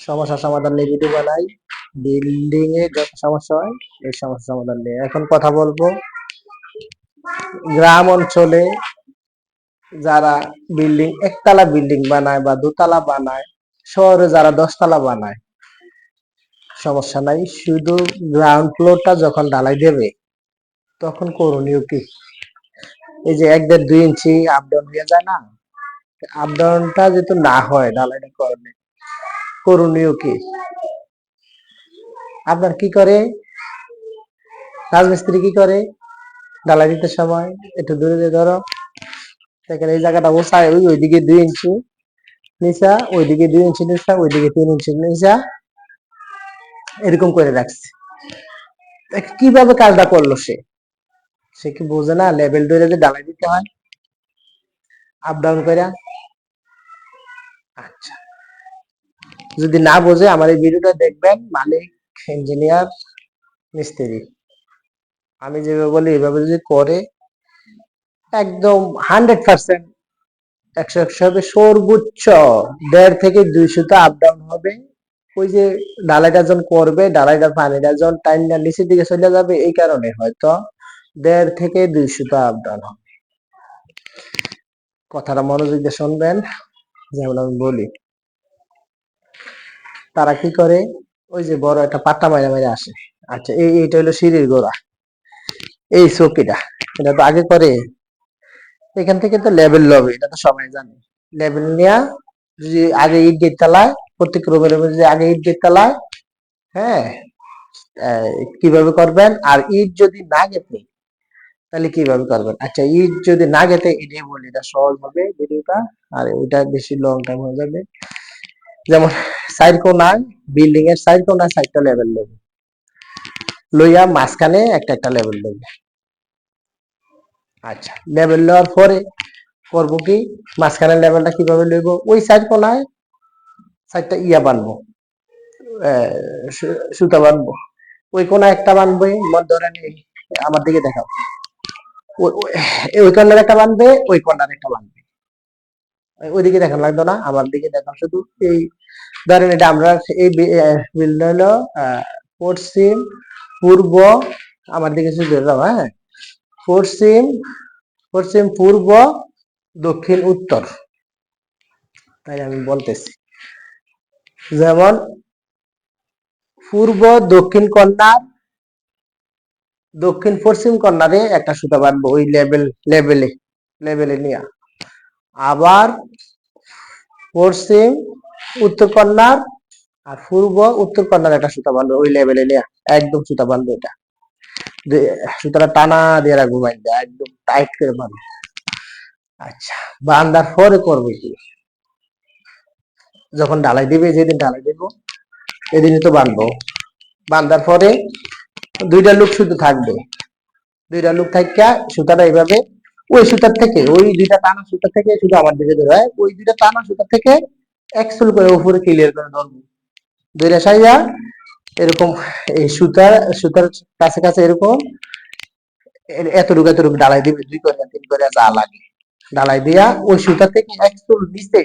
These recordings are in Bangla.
সমস্যা সমাধান নিয়ে ভিডিও বানাই। বিল্ডিং এ যত সমস্যা হয়, এই সমস্যা সমাধান নিয়ে এখন কথা বলব, গ্রাম অঞ্চলে যারা বিল্ডিং একতলা বিল্ডিং বানায় বা দোতলা বানায়, শহরে যারা দশতলা বানায়, সমস্যা নাই। শুধু গ্রাউন্ড ফ্লোরটা যখন ঢালাই দেবে, তখন করণীয় কি? এই যে এক দেড় দুই ইঞ্চি আপ ডাউন হয়ে যায় না? আপ ডাউনটা যেহেতু না হয়, ঢালাইটা করণে করণীয় কি? আপনার কি করে? রাজমিস্ত্রি কি করে? ঢালাই দিতে সময়, একটু দূরে দিয়ে ধরো। দেখেন এই জায়গাটা বসায় ওই ওইদিকে দুই ইঞ্চি। নিচা, ওইদিকে দুই ইঞ্চি, নিচা, ওইদিকে তিন ইঞ্চি। নিচা, এরকম করে রাখছে। কীভাবে কাজটা করল সে? সে কি বোঝে না? লেভেল ধরে যে ঢালাই দিতে হয়। আপ ডাউন করে আচ্ছা। যদি না বোঝে, আমার এই ভিডিওটা দেখবেন মালিক ইঞ্জিনিয়ার মিস্ত্রি। আমি যেভাবে বলি, এভাবে যদি করে, একদম হান্ড্রেড পার্সেন্ট একশো একশো হবে, সর্বোচ্চ দেড় থেকে দুইশোতে আপ ডাউন হবে। ওই যে ডালাইটা যখন করবে ডালাইটার পানিটা যখন টাইমটা নিচের দিকে চলে যাবে, এই কারণে হয়তো দেড় থেকে দুইশোতে আপ ডাউন হবে। কথাটা মনোযোগ দিয়ে শুনবেন, যেমন আমি বলি। তারা কি করে? ওই যে বড় একটা পাট্টা মাইরা মাইরা আসে। আচ্ছা এই, এইটা হলো সিঁড়ির গোড়া। এই চৌকিটা, এটা তো আগে করে। এখান থেকে তো লেভেল লবে, এটা তো সবাই জানে। লেভেল নেয়া, যদি আগে ইট গেট তালায়, প্রত্যেক রুমের রুমে যদি আগে ইট গেট তালায় হ্যাঁ কীভাবে করবেন? আর ইট যদি না গেতে তাহলে কীভাবে করবেন? আচ্ছা ইট যদি না গেতে এটাই বলি, এটা সহজ হবে ভিডিওটা। আর ওইটা বেশি লং টাইম হয়ে যাবে। যেমন সাইড কোনায় বিল্ডিং এর সাইড কোনায় সাইডটা লেভেল নেবে লইয়া মাঝখানে একটা একটা লেভেল নেবে আচ্ছা লেভেল নেওয়ার পরে করব কি, মাঝখানের লেভেলটা কীভাবে লইব? ওই সাইড কোনায় সাইডটা ইয়া বানবো সুতা বানবো। ওই কোনায় একটা বানবে ধরেন আমার দিকে দেখাও। ওই- কর্নার একটা বানবে, ওই কর্নার একটা বানবে। ওইদিকে দেখান লাগতো না, আমার দিকে দেখান শুধু, এই ধরেন এটা আমরা এই বিল্ড হলো পশ্চিম, পূর্ব, আমার দিকে ধরে হ্যাঁ? পশ্চিম পশ্চিম, পূর্ব, দক্ষিণ, উত্তর। তাই আমি বলতেছি। যেমন, পূর্ব, দক্ষিণ কর্নার দক্ষিণ, পশ্চিম কর্নারে একটা সুতা বাঁধবো ওই লেভেল লেভেলে লেভেলে নিয়ে। আবার, পশ্চিম উত্তর কর্নার আর পূর্ব উত্তর কর্নার একটা সুতা বাঁধবো, ওই লেভেলে একদম সুতা বাঁধবো এটা। সুতাটা টানা দিয়ে রাখব বাইন্দা একদম টাইট করে বাঁধবো। আচ্ছা বান্ধার পরে করবে কি? যখন ঢালাই দিবে, যেদিন ঢালাই দিব, এদিনই তো বাঁধবো। বান্ধার পরে দুইটা লুক শুধু থাকবে। দুইটা লুক থাকিয়া সুতাটা এইভাবে, ওই সুতার থেকে, ওই দুইটা টানা সুতা থেকে শুধু আমার দিকে ধরে ওই দুইটা টানা সুতা থেকে একসুল করে উপরে ক্লিয়ার করে ধরবো। দুইটা সাইয়া এরকম এই সুতার সুতার কাছে কাছে এরকম এতটুকু এতটুকু ডালাই দিবে, দুই করে, তিন করে যা লাগে। ডালাই দিয়া ওই সুতা থেকে একসুল নিচে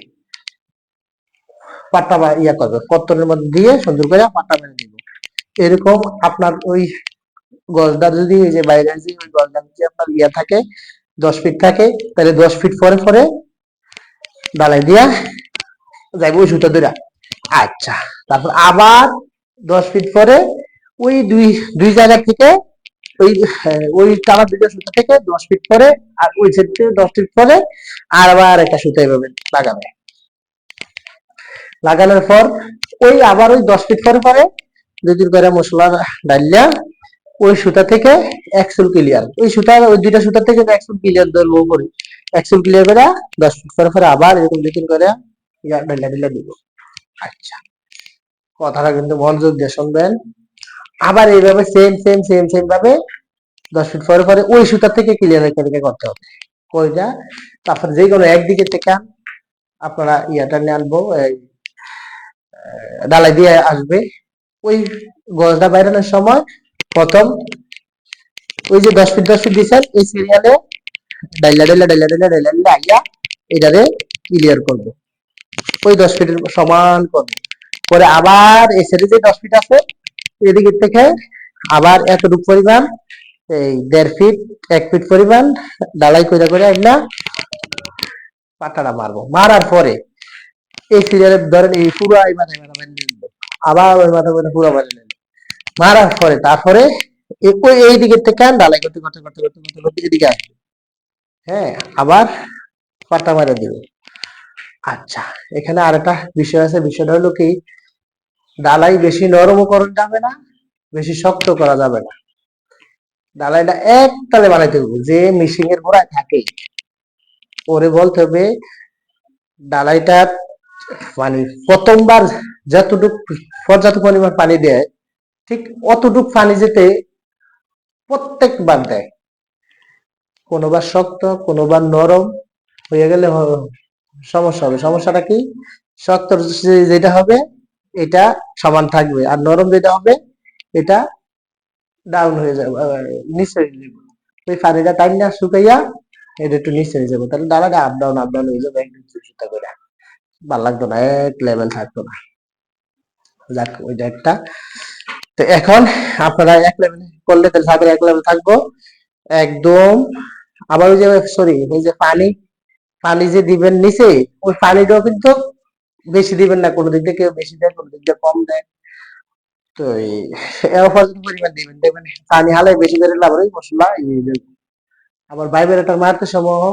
পাট্টা বা ইয়া করবে কত্তনের মধ্যে দিয়ে সুন্দর করে পাট্টা মেরে দিব। এরকম আপনার ওই গজটা যদি এই যে বাইরে যে ওই গজটা যদি আপনার ইয়া থাকে, দশ ফিট থাকে, তাহলে দশ ফিট পরে পরে ডালাই দিয়া যাইব ওই সুতা ধরা আচ্ছা তারপর আবার দশ ফিট পরে ওই দুই দুই জায়গা থেকে ওই ওই টানা দুইটা সুতা থেকে দশ ফিট পরে আর ওই সাইড থেকে দশ ফিট পরে আর আবার একটা সুতা এভাবে লাগাবে। লাগানোর পর ওই আবার ওই দশ ফিট পরে পরে যদি করে মশলা ডালিয়া, ওই সুতা থেকে একসুল ক্লিয়ার ওই সুতা, ওই দুইটা সুতা থেকে একসুল ক্লিয়ার ধরবো করি একসুল ক্লিয়ার করে দশ ফিট পরে পরে আবার এরকম দুই তিন করে ইয়া ডালিয়া ডালিয়া দিব। আচ্ছা। কথাটা কিন্তু মনোযোগ দিয়ে শুনবেন। আবার এইভাবে সেম সেম সেম সেম ভাবে দশ ফিট পরে পরে ওই সুতা থেকে ক্লিয়ার রেখে করতে হবে। কইটা তারপর যে কোনো একদিকে থেকে আপনারা ইয়াটা নিয়ে আনব ডালাই দিয়ে আসবে। ওই গজটা বাইরানোর সময় প্রথম ওই যে দশ ফিট দশ ফিট দিয়েছেন, এই সিরিয়ালে ডাইলা ডাইলা ডাইলা ডাইলা ডাইলা ডাইলা আইয়া এটারে ক্লিয়ার করবে। ওই দশ ফিটের সমান করবে। পরে আবার এই সাইডে যে দশ ফিট আছে এদিকে থেকে আবার এতটুকু পরিমাণ, এই দেড় ফিট এক ফিট পরিমাণ ডালাই করে করে আমরা পাটাটা মারবো। মারার পরে এই সিরিয়ালের ধরেন এই পুরো এই মাথায় মাথা মেরে নিল আবার ওই মাথা মেরে পুরো মেরে নিল মারার পরে তারপরে ওই এই দিকের থেকে ডালাই করতে করতে করতে করতে করতে করতে এদিকে আসবে। হ্যাঁ আবার পাটা মারা দিবে। আচ্ছা এখানে আরেকটা বিষয় আছে, বিষয়টা হলো কি? ডালাই বেশি নরমও করা যাবে না, বেশি শক্ত করা যাবে না। ডালাইটা এক তালে বানাইতে হবে, যে মিশিং এর গোড়ায় থাকে। ওরে বলতে হবে ডালাইটা মানে প্রথমবার যতটুক পর্যাপ্ত পরিমাণ পানি দেয়, ঠিক অতটুক পানি যেতে প্রত্যেকবার দেয়। কোনোবার শক্ত, কোনোবার নরম, হয়ে গেলে সমস্যা হবে। সমস্যাটা কি? শক্ত যেটা হবে, এটা সমান থাকবে। আর নরম যেটা হবে, এটা ডাউন হয়ে যাবে নিচে ওই পানিটা টাইম না, শুকাইয়া এটা একটু নিচে হয়ে যাবে। তাহলে ডালাটা আপ ডাউন আপ ডাউন হয়ে যাবে, একদম সুতা করে। ভালো লাগতো না, এক লেভেল থাকতো না। যাক, ওইটা একটা। তো এখন আপনারা এক লেভেল করলে তাহলে এক লেভেল থাকব। একদম, আবার ওই যে সরি ওই যে পানি পানি যে দিবেন নিচে, ওই পানিটাও কিন্তু বেশি দিবেন না, কোনো দিক দিয়ে কেউ বেশি দেয়, কোনো দিক দিয়ে কম দেয়। তো এই অপর্যাপ্ত পরিমাণ দিবেন। দেখবেন পানি হালে বেশি করে লাভ ওই মশলা ইয়ে দেবে। আবার ভাইব্রেটর মারতে সময়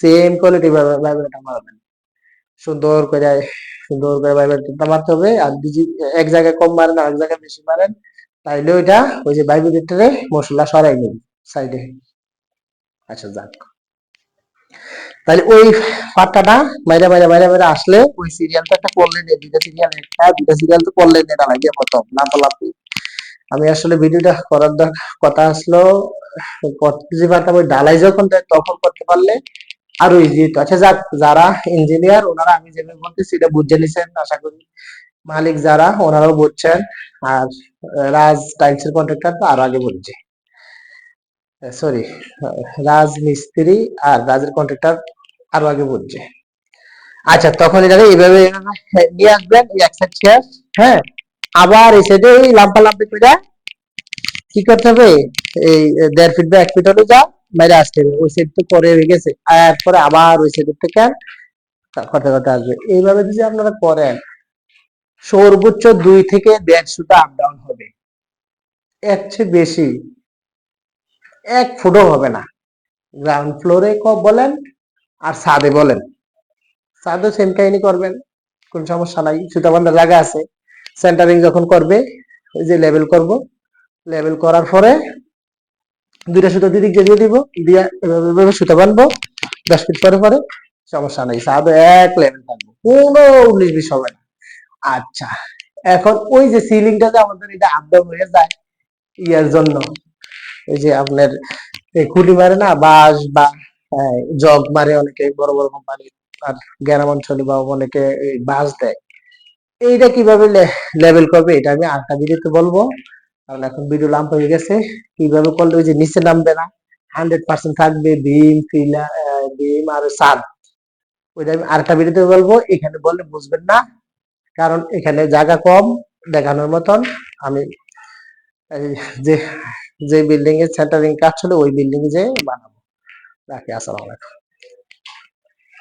সেম কোয়ালিটি ভাইব্রেটর মারবেন। সুন্দর করে সুন্দর করে ভাইব্রেটরটা মারতে হবে। আর এক জায়গায় কম মারেন আর এক জায়গায় বেশি মারেন, তাইলে ওইটা, ওই যে ভাইব্রেটরে মশলা সরাই নেবে সাইডে আচ্ছা যাক। তাহলে ওই পাট্টাটা মাইরা মাইরা মাইরা মাইরা আসলে ওই সিরিয়ালটা একটা করলে নেই দুইটা সিরিয়াল একটা দুইটা সিরিয়াল তো করলে নেই লাগে প্রথম লাফালাফি আমি আসলে ভিডিওটা করার কথা আসলো করতে পারতাম ওই ডালাই যখন তখন করতে পারলে আরও ইজি হতো আচ্ছা যাক, যারা ইঞ্জিনিয়ার ওনারা আমি যেভাবে বলতেছি, এটা বুঝে নিছেন, আশা করি মালিক যারা, ওনারাও বুঝছেন। আর, রাজ টাইলস এর কন্ট্রাক্টর তো আরও আগে বলছে। সরি রাজ মিস্ত্রি আর রাজের কন্ট্রাক্টর আরও আগে বুঝছে আচ্ছা তখন এটাকে এইভাবে নিয়ে আসবেন, এই এক সাইড হ্যাঁ আবার এই সাইডে ওই লাম্পা লাম্পি করে কি করতে হবে? এই দেড় ফিট বা এক ফিট হলে যা বাইরে আসতে হবে। ওই সাইড তো পরে হয়ে গেছে। আর এরপরে আবার ওই সাইড থেকে কথা কথা আসবে। এইভাবে যদি আপনারা করেন, সর্বোচ্চ দুই থেকে দেড়শোটা আপ ডাউন হবে। এর চেয়ে বেশি এক ফুটও হবে না। গ্রাউন্ড ফ্লোরে বলেন আর ছাদে বলেন। ছাদে সেম কাহিনী করবেন, কোন সমস্যা নাই। সুতাবান্ধার জায়গা আছে। সেন্টারিং যখন করবে ওই যে লেভেল করব লেভেল করার পরে দুইটা সুতো দিদিক দিয়ে দিব, দিয়ে সুতা বানবো দশ ফিট পরে পরে সমস্যা নেই। ছাদ এক লেভেল থাকবে। কোনো উনিশ বিশ হবে না। আচ্ছা এখন ওই যে সিলিংটা যে আমাদের এটা আপ ডাউন হয়ে যায়, ইয়ার জন্য ওই যে আপনার খুঁটি মারে না, বাঁশ বা হ্যাঁ, জগ মারে অনেকে বড় বড় কোম্পানি আর গ্রাম অঞ্চলে বা অনেকে বাঁশ দেয়। এইটা কীভাবে লেভেল করবে এটা আমি আরেকটা ভিডিওতে বলব। কারণ এখন ভিডিও লাম্প হয়ে গেছে। কীভাবে করলে যে নিচে নামবে না? হান্ড্রেড পার্সেন্ট থাকবে বিম ফিলার বিম আর সাদ। ওইটা আমি আরেকটা ভিডিওতে বলব। এখানে বললে বুঝবেন না কারণ এখানে জায়গা কম দেখানোর মতন। আমি যে যে বিল্ডিং এর সেন্টারিং কাজ ছিল ওই বিল্ডিং যে বানাবো। রাখি আসসালামু আলাইকুম